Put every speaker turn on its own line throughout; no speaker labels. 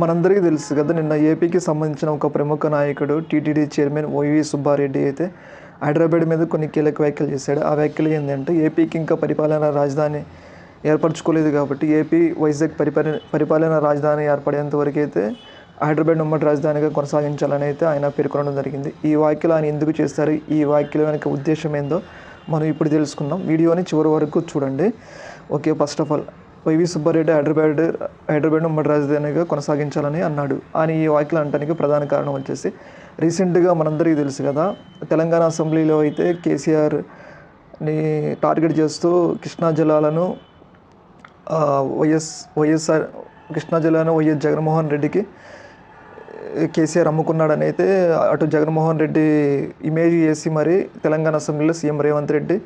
మనందరికీ తెలుసు కదా నిన్న ఏపీకి సంబంధించిన ఒక ప్రముఖ నాయకుడు టీటీడీ చైర్మన్ ఓవీ సుబ్బారెడ్డి అయితే హైదరాబాద్ మీద కొన్ని కీలక వ్యాఖ్యలు చేశాడు. ఆ వ్యాఖ్యలు ఏంటంటే ఏపీకి ఇంకా పరిపాలనా రాజధాని ఏర్పరచుకోలేదు కాబట్టి ఏపీ వైజాగ్ పరిపాలన పరిపాలనా రాజధాని ఏర్పడేంత వరకు అయితే హైదరాబాద్ ఉమ్మడి రాజధానిగా కొనసాగించాలని అయితే ఆయన పేర్కొనడం జరిగింది. ఈ వ్యాఖ్యలు ఆయన ఎందుకు చేస్తారు? ఈ వ్యాఖ్యల వెనక ఉద్దేశం ఏందో మనం ఇప్పుడు తెలుసుకుందాం. వీడియోని చివరి వరకు చూడండి. Okay first of all YV Subba Reddy Hyderabad హైదరాబాద్ను ఉమ్మడి రాజధానిగా కొనసాగించాలని అన్నాడు. అని ఈ వ్యాఖ్యలు అనటానికి ప్రధాన కారణం వచ్చేసి రీసెంట్గా మనందరికీ తెలుసు కదా తెలంగాణ అసెంబ్లీలో అయితే కేసీఆర్ని టార్గెట్ చేస్తూ కృష్ణా జలాలను వైఎస్ వైఎస్ఆర్ కృష్ణా జిల్లాను వైఎస్ జగన్మోహన్ రెడ్డికి కేసీఆర్ అమ్ముకున్నాడని అయితే అటు జగన్మోహన్ రెడ్డి ఇమేజ్ చేసి మరి తెలంగాణ అసెంబ్లీలో సీఎం రేవంత్ రెడ్డి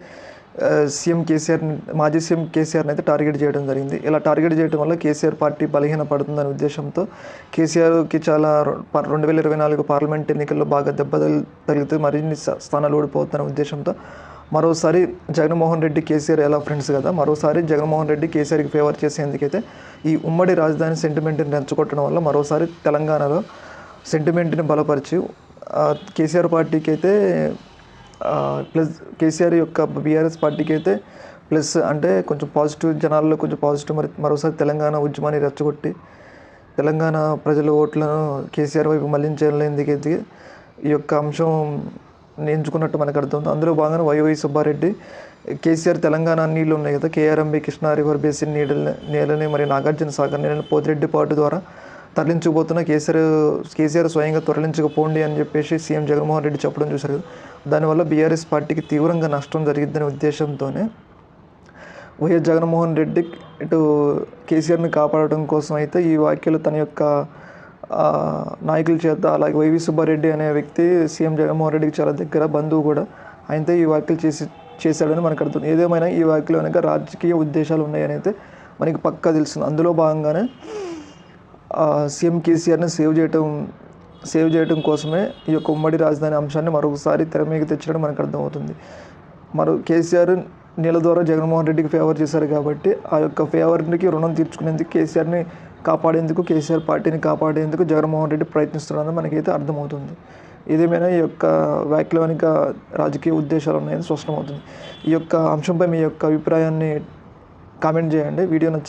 సీఎం కేసీఆర్ మాజీ సీఎం కేసీఆర్ని అయితే టార్గెట్ చేయడం జరిగింది. ఇలా టార్గెట్ చేయడం వల్ల కేసీఆర్ పార్టీ బలహీన పడుతుందనే ఉద్దేశంతో కేసీఆర్కి చాలా ప- రెండు వేల ఇరవై నాలుగు పార్లమెంట్ ఎన్నికల్లో బాగా దెబ్బ తగిలితే మరిన్ని స్థానాలు ఓడిపోతున్న ఉద్దేశంతో మరోసారి జగన్మోహన్ రెడ్డి కేసీఆర్ ఎలా ఫ్రెండ్స్ కదా మరోసారి జగన్మోహన్ రెడ్డి కేసీఆర్కి ఫేవర్ చేసేందుకైతే ఈ ఉమ్మడి రాజధాని సెంటిమెంట్ని రెచ్చగొట్టడం వల్ల మరోసారి తెలంగాణలో సెంటిమెంట్ని బలపరిచి కేసీఆర్ పార్టీకి అయితే ప్లస్ కేసీఆర్ యొక్క బీఆర్ఎస్ పార్టీకి అయితే ప్లస్ అంటే కొంచెం పాజిటివ్ జనాల్లో కొంచెం పాజిటివ్ మరి మరోసారి తెలంగాణ ఉద్యమాన్ని రెచ్చగొట్టి తెలంగాణ ప్రజల ఓట్లను కేసీఆర్ వైపు మళ్ళించేందుకైతే ఈ యొక్క అంశం ఎంచుకున్నట్టు మనకు అర్థమవుతుంది. అందులో భాగంగా వైవై సుబ్బారెడ్డి కేసీఆర్ తెలంగాణ నీళ్ళు ఉన్నాయి కదా కేఆర్ఎంబి కృష్ణా రివర్ బేసిన్ నీళ్ళని నేలని మరియు నాగార్జున సాగర్ నీళ్ళని పోతిరెడ్డి పాటు ద్వారా తరలించకపోతున్న కేసీఆర్ కేసీఆర్ స్వయంగా తరలించకపోండి అని చెప్పేసి సీఎం జగన్మోహన్ రెడ్డి చెప్పడం చూశారు. దానివల్ల బీఆర్ఎస్ పార్టీకి తీవ్రంగా నష్టం జరిగిద్దనే ఉద్దేశంతోనే వైఎస్ జగన్మోహన్ రెడ్డి ఇటు కేసీఆర్ని కాపాడటం కోసం అయితే ఈ వ్యాఖ్యలు తన యొక్క నాయకుల చేత అలాగే వైవి సుబ్బారెడ్డి అనే వ్యక్తి సీఎం జగన్మోహన్ రెడ్డికి చాలా దగ్గర బంధువు కూడా ఆయనతో ఈ వ్యాఖ్యలు చేసి చేశాడని మనకు అర్థం ఏదేమైనా ఈ వ్యాఖ్యలు వెనక రాజకీయ ఉద్దేశాలు ఉన్నాయని అయితే మనకి పక్కా తెలుస్తుంది. అందులో భాగంగానే సీఎం కేసీఆర్ని సేవ్ చేయటం సేవ్ చేయడం కోసమే ఈ యొక్క ఉమ్మడి రాజధాని అంశాన్ని మరొకసారి తెర మీదకి తెచ్చడం మనకు అర్థమవుతుంది. మరో కేసీఆర్ నీళ్ళ ద్వారా జగన్మోహన్ రెడ్డికి ఫేవర్ చేశారు కాబట్టి ఆ యొక్క ఫేవర్కి రుణం తీర్చుకునేందుకు కేసీఆర్ని కాపాడేందుకు కేసీఆర్ పార్టీని కాపాడేందుకు జగన్మోహన్ రెడ్డి ప్రయత్నిస్తున్నారని మనకైతే అర్థమవుతుంది. ఏదేమైనా ఈ యొక్క వ్యాఖ్యానిక రాజకీయ ఉద్దేశాలు ఉన్నాయని స్పష్టమవుతుంది. ఈ యొక్క అంశంపై మీ యొక్క అభిప్రాయాన్ని కామెంట్ చేయండి. వీడియో నచ్చి